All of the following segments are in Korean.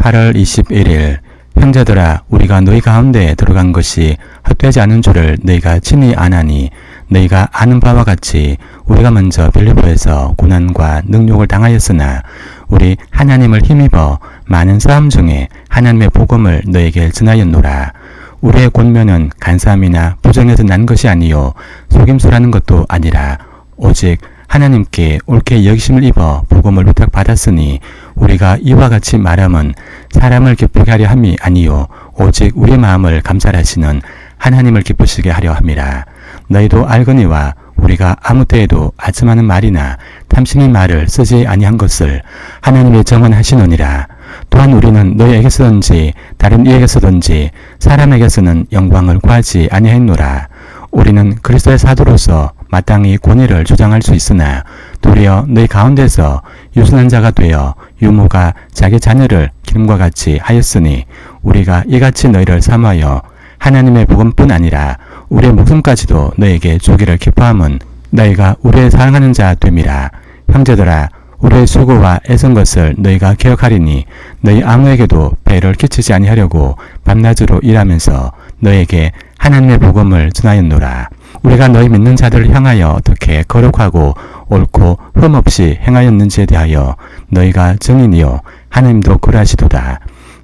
8월 21일 형제들아 우리가 너희 가운데 들어간 것이 헛되지 않은 줄을 너희가 친히 아나니 너희가 아는 바와 같이 우리가 먼저 빌리보에서 고난과 능욕을 당하였으나 우리 하나님을 힘입어 많은 싸움 중에 하나님의 복음을 너에게 전하였노라. 우리의 권면은 간사함이나 부정에서 난 것이 아니요 속임수라는 것도 아니라 오직 하나님께 옳게 여기심을 입어 복음을 부탁받았으니 우리가 이와 같이 말함은 사람을 기쁘게 하려 함이 아니요 오직 우리 마음을 감찰하시는 하나님을 기쁘시게 하려 함이라. 너희도 알거니와 우리가 아무 때에도 아첨하는 말이나 탐심의 말을 쓰지 아니한 것을 하나님이 정언하시느니라. 또한 우리는 너희에게서든지 다른 이에게서든지 사람에게서는 영광을 구하지 아니하였노라. 우리는 그리스도의 사도로서 마땅히 권위를 주장할 수 있으나 도리어 너희 가운데서 유순한 자가 되어 유모가 자기 자녀를 기름과 같이 하였으니 우리가 이같이 너희를 삼하여 하나님의 복음뿐 아니라 우리의 목숨까지도 너에게 주기를 기뻐함은 너희가 우리의 사랑하는 자 됨이라 형제들아 우리의 수고와 애쓴 것을 너희가 기억하리니 너희 아무에게도 배를 끼치지 아니하려고 밤낮으로 일하면서 너에게 하나님의 복음을 전하였노라. 우리가 너희 믿는 자들을 향하여 어떻게 거룩하고 옳고 흠없이 행하였는지에 대하여 너희가 증인이요 하나님도 그러하시도다.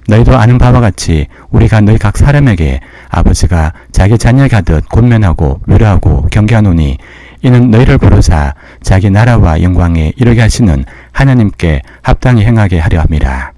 너희도 아는 바와 같이 우리가 너희 각 사람에게 아버지가 자기 자녀에게 하듯 권면하고 위로하고 경계하노니 이는 너희를 부르사 자기 나라와 영광에 이르게 하시는 하나님께 합당히 행하게 하려 함이라.